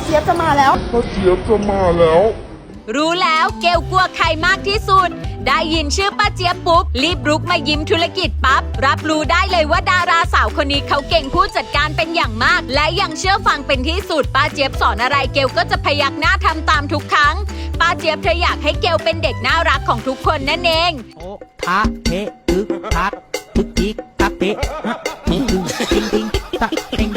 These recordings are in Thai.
าเจี๊ยบจะมาแล้วป้าเจี๊ยบจะมาแล้ว รู้แล้วเกลกลัวใครมากที่สุด ได้ยินชื่อป้าเจี๊ยบปุ๊บ รีบรุกมายิ้มธุรกิจปั๊บ รับรู้ได้เลยว่าดาราสาวคนนี้เขาเก่งผู้จัดการเป็นอย่างมาก และยังเชื่อฟังเป็นที่สุดป้าเจี๊ยบสอนอะไรเกลก็จะพยักหน้าทำตามทุกครั้งป้าเจี๊ยบเธออยากให้เกลเป็นเด็กน่ารักของทุกคนนั่นเองโอะทะเทอึกทักทึกจิกทักเตะฮะทิงทิงทิงทิงตะเทง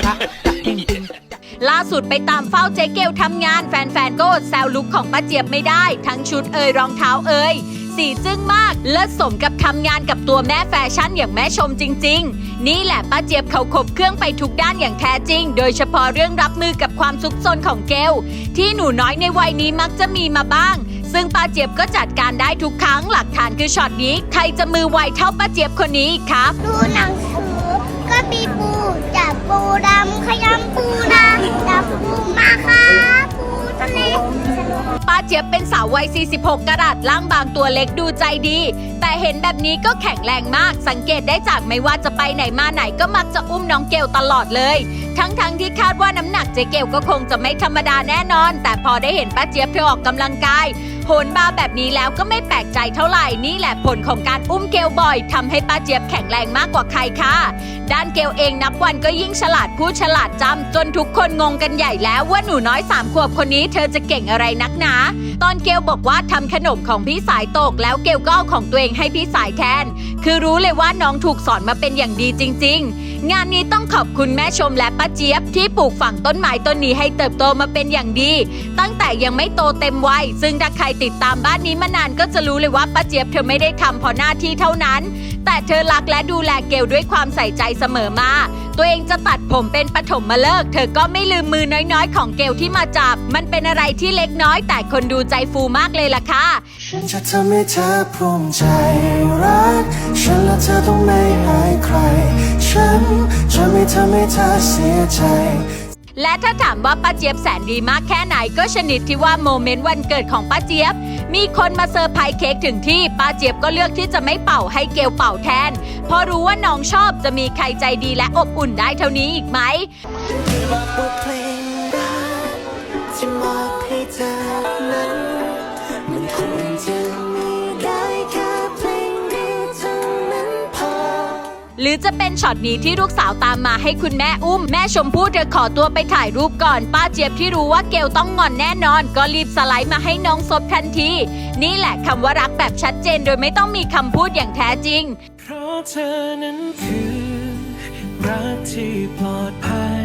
สุดไปตามเฝ้าเจ๊เกลทำงาน แฟนๆก็อดแซวลุคของป้าเจี๊ยบไม่ได้ ทั้งชุดเอ่ยรองเท้าเอ่ยสีจึ้งมากเลิศสมกับทำงานกับตัวแม่แฟชั่นอย่างแม่ชมจริง ๆ นี่แหละป้าเจี๊ยบเขาคบเครื่องไปทุกด้านอย่างแท้จริง โดยเฉพาะเรื่องรับมือกับความซุกซนของเกลที่หนูน้อยในวัยนี้มักจะมีมาบ้าง ซึ่งป้าเจี๊ยบก็จัดการได้ทุกครั้งหลักฐานคือช็อตนี้ใครจะมือไวเท่าป้าเจี๊ยบคนนี้ครับ ดูหนังสือก็มีปูจับปูดำขยำปู เจี๊ยบเป็นสาววัย 46 กรัตร่างบางตัวเล็กดูใจดี แต่เห็นแบบนี้ก็แข็งแรงมาก สังเกตได้จากไม่ว่าจะไปไหนมาไหนก็มักจะอุ้มน้องเกลตลอดเลย ทั้งๆทที่คาดว่าน้ำหนักเจเกลก็คงจะไม่ธรรมดาแน่นอน แต่พอได้เห็นป้าเจี๊ยบเธอออกกำลังกาย โหนบาแบบนี้แล้วก็ไม่แปลกใจเท่าไหร่นี่แหละผลของการอุ้มเกลบ่อยทำให้ป้าเจี๊ยบแข็งแรงมากกว่าใครค่ะด้านเกลเองนับวันก็ยิ่งฉลาดพูดฉลาดจำจนทุกคนงงกันใหญ่แล้วว่าหนูน้อยสามขวบคนนี้เธอจะเก่งอะไรนักหนาตอนเกลบอกว่าทำขนมของพี่สายตก แล้วเกลก็เอาของตัวเองให้พี่สายแทน คือรู้เลยว่าน้องถูกสอนมาเป็นอย่างดีจริง ๆ งานนี้ต้องขอบคุณแม่ชมและป้าเจี๊ยบ ที่ปลูกฝังต้นไม้ต้นนี้ให้เติบโตมาเป็นอย่างดี ตั้งแต่ยังไม่โตเต็มวัยซึ่งถ้าใครติดตามบ้านนี้มานานก็จะรู้เลยว่าป้าเจี๊ยบเธอไม่ได้ทำเพราะหน้าที่เท่านั้น แต่เธอรักและดูแลเกลด้วยความใส่ใจเสมอมาตัวเองจะตัดผมเป็นปฐมมาเลิก เธอก็ไม่ลืมมือน้อยๆ ของเกลที่มาจับ มันเป็นอะไรที่เล็กน้อย แต่คนดูใจฟูมากเลยล่ะค่ะ ฉันจะทำให้เธอภูมิใจรัก ฉันและเธอต้องไม่หายใคร ฉันจะไม่ทำให้เธอเสียใจ และถ้าถามว่าป้าเจี๊ยบแสนดีมากแค่ไหนก็ชนิดที่ว่าโมเมนต์วันเกิดของป้าเจี๊ยบ มีคนมาเซอร์ไพรส์เค้กถึงที่ป้าเจี๊ยบก็เลือกที่จะไม่เป่าให้เกลเป่าแทน เพราะรู้ว่าน้องชอบจะมีใครใจดีและอบอุ่นได้เท่านี้อีกไหมที่มอบให้เธอนั้น หรือจะเป็นช็อตนี้ที่ลูกสาวตามมาให้คุณแม่อุ้ม แม่ชมพู่เธอขอตัวไปถ่ายรูปก่อน ป้าเจี๊ยบที่รู้ว่าเกลต้องงอนแน่นอน ก็รีบสไลด์มาให้น้องซบทันที นี่แหละคำว่ารักแบบชัดเจนโดยไม่ต้องมีคำพูดอย่างแท้จริง เพราะเธอนั้นคือรักที่ปลอดภัย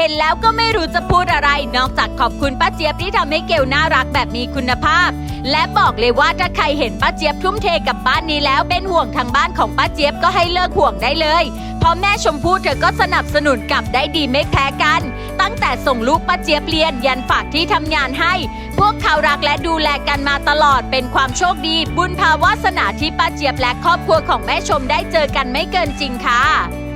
เห็นแล้วก็ไม่รู้จะพูดอะไร นอกจากขอบคุณป้าเจี๊ยบที่ทำให้เกลน่ารักแบบมีคุณภาพ และบอกเลยว่าถ้าใครเห็นป้าเจี๊ยบทุ่มเทกับบ้านนี้แล้วเป็นห่วงทางบ้านของป้าเจี๊ยบก็ให้เลิกห่วงได้เลยเพราะแม่ชมพู่เธอก็สนับสนุนกลับได้ดีไม่แพ้กัน ตั้งแต่ส่งลูกป้าเจี๊ยบเรียนยันฝากที่ทำงานให้ พวกเขารักและดูแลกันมาตลอดเป็นความโชคดี บุญภาวาสนาที่ป้าเจี๊ยบและครอบครัวของแม่ชมได้เจอกันไม่เกินจริงค่ะ